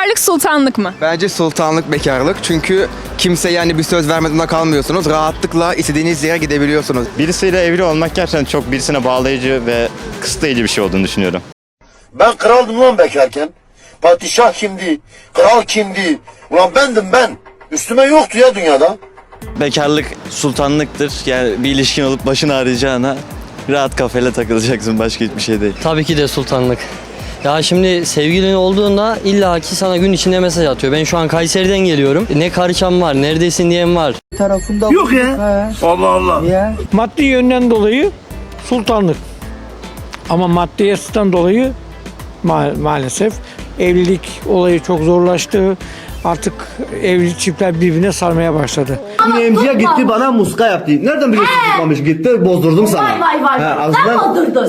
Bekarlık sultanlık mı? Bence sultanlık bekarlık çünkü kimse yani bir söz vermeden kalmıyorsunuz. Rahatlıkla istediğiniz yere gidebiliyorsunuz. Birisiyle evli olmak gerçekten çok birisine bağlayıcı ve kısıtlayıcı bir şey olduğunu düşünüyorum. Ben kraldım lan bekarken. Padişah kimdi? Kral kimdi? Ulan bendim ben. Üstüme yoktu ya dünyada. Bekarlık sultanlıktır. Yani bir ilişkin olup başını ağrıyacağına rahat kafayla takılacaksın. Başka hiçbir şey değil. Tabii ki de sultanlık. Ya şimdi sevgilin olduğunda illaki sana gün içinde mesaj atıyor. Ben şu an Kayseri'den geliyorum. Ne karıçam var, neredesin diyen var. Yok ya. Allah Allah. Maddi yönden dolayı sultanlık. Ama maddiyattan dolayı ma- maalesef evlilik olayı çok zorlaştı. Artık evli çiftler birbirine sarmaya başladı. Emziye gitti bana muska yaptı. Nereden biliyorsun tutmamış gitti bozdurdum sana. Vay vay vay. He, Sen ağzından- bozdurdun.